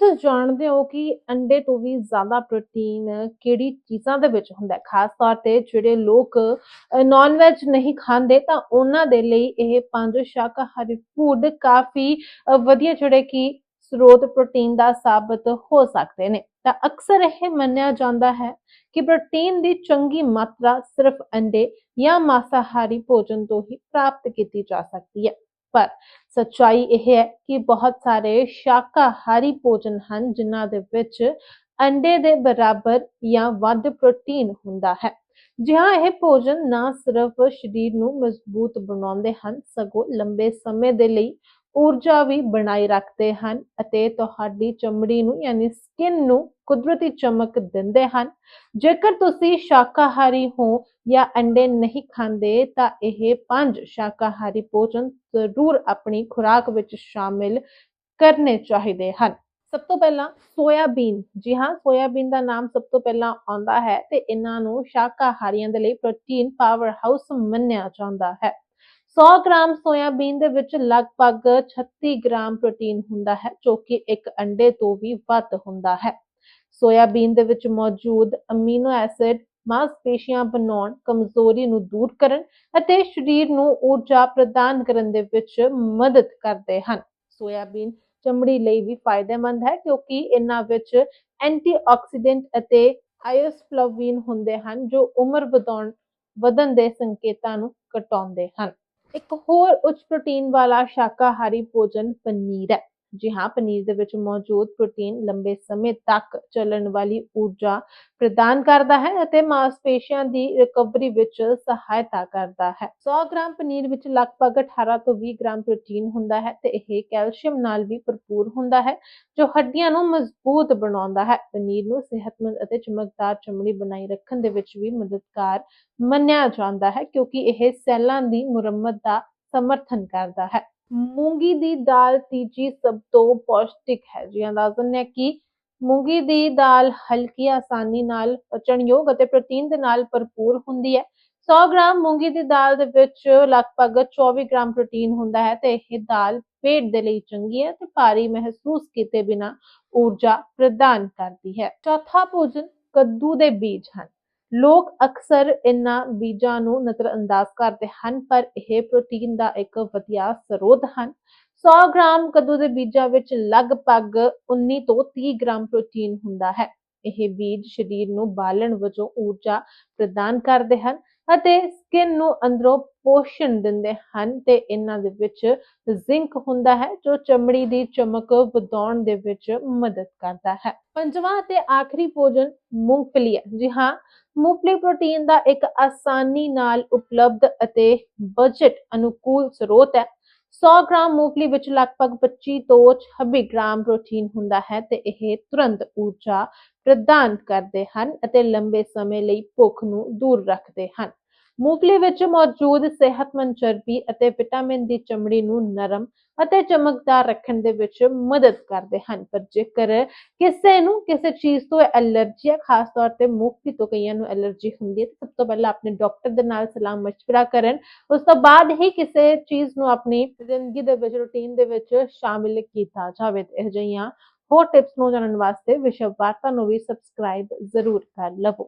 ਤੁਸੀਂ ਜਾਣਦੇ ਹੋ ਕਿ ਅੰਡੇ ਤੋਂ ਵੀ ਜ਼ਿਆਦਾ ਪ੍ਰੋਟੀਨ ਕਿਹੜੀ ਚੀਜ਼ਾਂ ਦੇ ਵਿੱਚ ਹੁੰਦਾ ਹੈ? ਖਾਸ ਤੌਰ ਤੇ ਜਿਹੜੇ ਲੋਕ ਨਾਨ ਵੈਜ ਨਹੀਂ ਖਾਂਦੇ ਤਾਂ ਉਹਨਾਂ ਦੇ ਲਈ ਇਹ ਪੰਜ ਸ਼ਾਕਾਹਾਰੀ ਫੂਡ ਕਾਫੀ ਵਧੀਆ ਜਿਹੜੇ ਕਿ ਸਰੋਤ ਪ੍ਰੋਟੀਨ ਦਾ ਸਾਬਤ ਹੋ ਸਕਦੇ ਨੇ। ਤਾਂ ਅਕਸਰ ਇਹ ਮੰਨਿਆ ਜਾਂਦਾ ਹੈ ਕਿ ਪ੍ਰੋਟੀਨ ਦੀ ਚੰਗੀ ਮਾਤਰਾ ਸਿਰਫ ਅੰਡੇ ਜਾਂ ਮਾਸਾਹਾਰੀ ਭੋਜਨ ਤੋਂ ਹੀ ਪ੍ਰਾਪਤ ਕੀਤੀ ਜਾ ਸਕਦੀ ਹੈ। ਪਰ ਸੱਚਾਈ ਇਹ ਹੈ ਕਿ ਬਹੁਤ ਸਾਰੇ ਸ਼ਾਕਾਹਾਰੀ ਭੋਜਨ ਹਨ ਜਿਨ੍ਹਾਂ ਦੇ ਵਿੱਚ ਅੰਡੇ ਦੇ ਬਰਾਬਰ ਜਾਂ ਵੱਧ ਪ੍ਰੋਟੀਨ ਹੁੰਦਾ ਹੈ। ਜੀ ਇਹ ਭੋਜਨ ਨਾ ਸਿਰਫ ਸਰੀਰ ਨੂੰ ਮਜ਼ਬੂਤ ਬਣਾਉਂਦੇ ਹਨ, ਸਗੋਂ ਲੰਬੇ ਸਮੇਂ ਦੇ ਲਈ ਊਰਜਾ ਵੀ ਬਣਾਈ ਰੱਖਦੇ ਹਨ ਅਤੇ ਤੁਹਾਡੀ ਚਮੜੀ ਨੂੰ ਯਾਨੀ ਸਕਿਨ ਨੂੰ ਕੁਦਰਤੀ ਚਮਕ ਦਿੰਦੇ ਹਨ। ਜੇਕਰ ਤੁਸੀਂ ਸ਼ਾਕਾਹਾਰੀ ਹੋ ਜਾਂ ਅੰਡੇ ਨਹੀਂ ਖਾਂਦੇ ਤਾਂ ਇਹ ਪੰਜ ਸ਼ਾਕਾਹਾਰੀ ਭੋਜਨ ਜ਼ਰੂਰ ਆਪਣੀ ਖੁਰਾਕ ਵਿੱਚ ਸ਼ਾਮਿਲ ਕਰਨੇ ਚਾਹੀਦੇ ਹਨ। ਸਭ ਤੋਂ ਪਹਿਲਾਂ ਸੋਇਆਬੀਨ। ਜੀ ਹਾਂ, ਸੋਇਆਬੀਨ ਦਾ ਨਾਮ ਸਭ ਤੋਂ ਪਹਿਲਾਂ ਆਉਂਦਾ ਹੈ ਤੇ ਇਹਨਾਂ ਨੂੰ ਸ਼ਾਕਾਹਾਰੀਆਂ ਦੇ ਲਈ ਪ੍ਰੋਟੀਨ ਪਾਵਰ ਹਾਊਸ ਮੰਨਿਆ ਜਾਂਦਾ ਹੈ। 100 ਗ੍ਰਾਮ ਸੋਇਆਬੀਨ ਦੇ ਵਿੱਚ ਲਗਭਗ 36 ਗ੍ਰਾਮ ਪ੍ਰੋਟੀਨ ਹੁੰਦਾ ਹੈ, ਜੋ ਕਿ ਇੱਕ ਅੰਡੇ ਤੋਂ ਵੀ ਵੱਧ ਹੁੰਦਾ ਹੈ। ਸੋਇਆਬੀਨ ਦੇ ਵਿੱਚ ਮੌਜੂਦ ਅਮੀਨੋ ਐਸਿਡ ਮਾਸਪੇਸ਼ੀਆਂ ਬਣਾਉਣ, ਕਮਜ਼ੋਰੀ ਨੂੰ ਦੂਰ ਕਰਨ ਅਤੇ ਸਰੀਰ ਨੂੰ ਊਰਜਾ ਪ੍ਰਦਾਨ ਕਰਨ ਦੇ ਵਿੱਚ ਮਦਦ ਕਰਦੇ ਹਨ। ਸੋਇਆਬੀਨ ਚਮੜੀ ਲਈ ਵੀ ਫਾਇਦੇਮੰਦ ਹੈ, ਕਿਉਂਕਿ ਇਹਨਾਂ ਵਿੱਚ ਐਂਟੀਆਕਸੀਡੈਂਟ ਅਤੇ ਆਇਓਸਫਲਾਵਿਨ ਹੁੰਦੇ ਹਨ, ਜੋ ਉਮਰ ਵਧਾਉਣ, ਵਧਣ ਦੇ ਸੰਕੇਤਾਂ ਨੂੰ ਘਟਾਉਂਦੇ ਹਨ। ਇੱਕ ਹੋਰ ਉੱਚ ਪ੍ਰੋਟੀਨ ਵਾਲਾ ਸ਼ਾਕਾਹਾਰੀ ਭੋਜਨ ਪਨੀਰ ਹੈ। ਜੀ ਹਾਂ, ਪਨੀਰ ਦੇ ਵਿੱਚ ਮੌਜੂਦ ਪ੍ਰੋਟੀਨ ਲੰਬੇ ਸਮੇਂ ਤੱਕ ਚੱਲਣ ਵਾਲੀ ਊਰਜਾ ਪ੍ਰਦਾਨ ਕਰਦਾ ਹੈ ਅਤੇ ਮਾਸਪੇਸ਼ੀਆਂ ਦੀ ਰਿਕਵਰੀ ਵਿੱਚ ਸਹਾਇਤਾ ਕਰਦਾ ਹੈ। 100 ਗ੍ਰਾਮ ਪਨੀਰ ਵਿੱਚ ਲਗਭਗ 18 ਤੋਂ 20 ਗ੍ਰਾਮ ਪ੍ਰੋਟੀਨ ਹੁੰਦਾ ਹੈ ਤੇ ਇਹ ਕੈਲਸ਼ੀਅਮ ਨਾਲ ਵੀ ਭਰਪੂਰ ਹੁੰਦਾ ਹੈ, ਜੋ ਹੱਡੀਆਂ ਨੂੰ ਮਜ਼ਬੂਤ ਬਣਾਉਂਦਾ ਹੈ। ਪਨੀਰ ਨੂੰ ਸਿਹਤਮੰਦ ਅਤੇ ਚਮਕਦਾਰ ਚਮੜੀ ਬਣਾਈ ਰੱਖਣ ਦੇ ਵਿੱਚ ਵੀ ਮਦਦਗਾਰ ਮੰਨਿਆ ਜਾਂਦਾ ਹੈ, ਕਿਉਂਕਿ ਇਹ ਸੈੱਲਾਂ ਦੀ ਮੁਰੰਮਤ ਦਾ ਸਮਰਥਨ ਕਰਦਾ ਹੈ। ਮੂੰਗੀ ਦੀ ਦਾਲ ਤੀਜੀ ਸਭ ਤੋਂ ਪੌਸ਼ਟਿਕ ਹੈ ਜੀ। ਅੰਦਾਜ਼ਨ ਦਿੰਦੇ ਕਿ ਮੂੰਗੀ ਦੀ ਦਾਲ ਹਲਕੀ ਆਸਾਨੀ ਨਾਲ ਪਚਣਯੋਗ ਅਤੇ ਪ੍ਰੋਟੀਨ ਦੇ ਨਾਲ ਭਰਪੂਰ ਹੁੰਦੀ ਹੈ। 100 ਗ੍ਰਾਮ ਮੂੰਗੀ ਦੀ ਦਾਲ ਦੇ ਵਿੱਚ ਲਗਭਗ 24 ਗ੍ਰਾਮ ਪ੍ਰੋਟੀਨ ਹੁੰਦਾ ਹੈ ਤੇ ਇਹ ਦਾਲ ਪੇਟ ਦੇ ਲਈ ਚੰਗੀ ਹੈ ਤੇ ਭਾਰੀ ਮਹਿਸੂਸ ਕੀਤੇ ਬਿਨਾ ਊਰਜਾ ਪ੍ਰਦਾਨ ਕਰਦੀ ਹੈ। ਚੌਥਾ ਭੋਜਨ ਕੱਦੂ ਦੇ ਬੀਜ ਹਨ। ਲੋਕ ਅਕਸਰ ਇਹਨਾਂ ਬੀਜਾਂ ਨੂੰ ਨਜ਼ਰਅੰਦਾਜ਼ ਕਰਦੇ ਹਨ, ਪਰ ਇਹ ਪ੍ਰੋਟੀਨ ਦਾ ਇੱਕ ਵਧੀਆ ਸਰੋਤ ਹਨ। 100 ਗ੍ਰਾਮ ਕੱਦੂ ਦੇ ਬੀਜਾਂ ਵਿੱਚ ਲਗਭਗ 19 ਤੋਂ 30 ਗ੍ਰਾਮ ਪ੍ਰੋਟੀਨ ਹੁੰਦਾ ਹੈ। ਇਹ ਬੀਜ ਸਰੀਰ ਨੂੰ ਬਾਲਣ ਵਜੋਂ ਊਰਜਾ ਪ੍ਰਦਾਨ ਕਰਦੇ ਹਨ। ਅਤੇ ਸਕਿਨ ਨੂੰ ਅੰਦਰੋਂ ਪੋਸ਼ਣ ਦਿੰਦੇ ਹਨ ਤੇ ਇਹਨਾਂ ਦੇ ਵਿੱਚ ਜ਼ਿੰਕ ਹੁੰਦਾ ਹੈ, ਜੋ ਚਮੜੀ ਦੀ ਚਮਕ ਵਧਾਉਣ ਦੇ ਵਿੱਚ ਮਦਦ ਕਰਦਾ ਹੈ। ਪੰਜਵਾਂ ਤੇ ਆਖਰੀ ਭੋਜਨ ਮੂੰਗਫਲੀ ਹੈ। ਜੀ ਹਾਂ, ਮੂੰਗਫਲੀ ਪ੍ਰੋਟੀਨ ਦਾ ਇੱਕ ਆਸਾਨੀ ਨਾਲ ਉਪਲਬਧ ਅਤੇ ਬਜਟ ਅਨੁਕੂਲ ਸਰੋਤ ਹੈ। 100 ਗ੍ਰਾਮ ਮੂੰਗਫਲੀ ਵਿੱਚ ਲਗਭਗ 25 ਤੋਂ 26 ਗ੍ਰਾਮ ਪ੍ਰੋਟੀਨ ਹੁੰਦਾ ਹੈ ਤੇ ਇਹ ਤੁਰੰਤ ਊਰਜਾ ਪ੍ਰਦਾਨ ਕਰਦੇ ਹਨ ਅਤੇ ਲੰਬੇ ਸਮੇਂ ਲਈ ਭੁੱਖ ਨੂੰ ਦੂਰ ਰੱਖਦੇ ਹਨ। ਮੂੰਗਫਲੀ ਵਿੱਚ ਮੌਜੂਦ ਸਿਹਤਮੰਦ ਚਰਬੀ ਅਤੇ ਵਿਟਾਮਿਨ ਦੀ ਚਮੜੀ ਨੂੰ ਨਰਮ ਅਤੇ ਚਮਕਦਾਰ ਰੱਖਣ ਦੇ ਵਿੱਚ ਮਦਦ ਕਰਦੇ ਹਨ ਪਰ ਜੇਕਰ ਕਿਸੇ ਨੂੰ ਕਿਸੇ ਚੀਜ਼ ਤੋਂ ਐਲਰਜੀ ਹੈ ਖਾਸ ਤੌਰ ਤੇ ਮੂੰਗਫਲੀ ਤੋਂ ਕਈਆਂ ਨੂੰ ਐਲਰਜੀ ਹੁੰਦੀ ਹੈ ਤਾਂ ਸਭ ਤੋਂ ਪਹਿਲਾਂ ਆਪਣੇ ਡਾਕਟਰ ਦੇ ਨਾਲ ਸਲਾਹ مشورہ ਕਰਨ ਉਸ ਤੋਂ ਬਾਅਦ ਹੀ ਕਿਸੇ ਚੀਜ਼ ਨੂੰ ਆਪਣੀ ਜ਼ਿੰਦਗੀ ਦੇ ਵਿੱਚ ਰੁਟੀਨ ਦੇ ਵਿੱਚ ਸ਼ਾਮਿਲ ਕੀਤਾ ਜਾਵੇ ਤੇ ਇਹ ਜਿਹੀਆਂ ਹੋਰ ਟਿਪਸ ਨੂੰ ਜਾਣਨ ਵਾਸਤੇ ਵਿਸ਼ਵ ਵਾਰਤਾ ਨੂੰ ਵੀ ਸਬਸਕ੍ਰਾਈਬ ਜ਼ਰੂਰ ਕਰ ਲਵੋ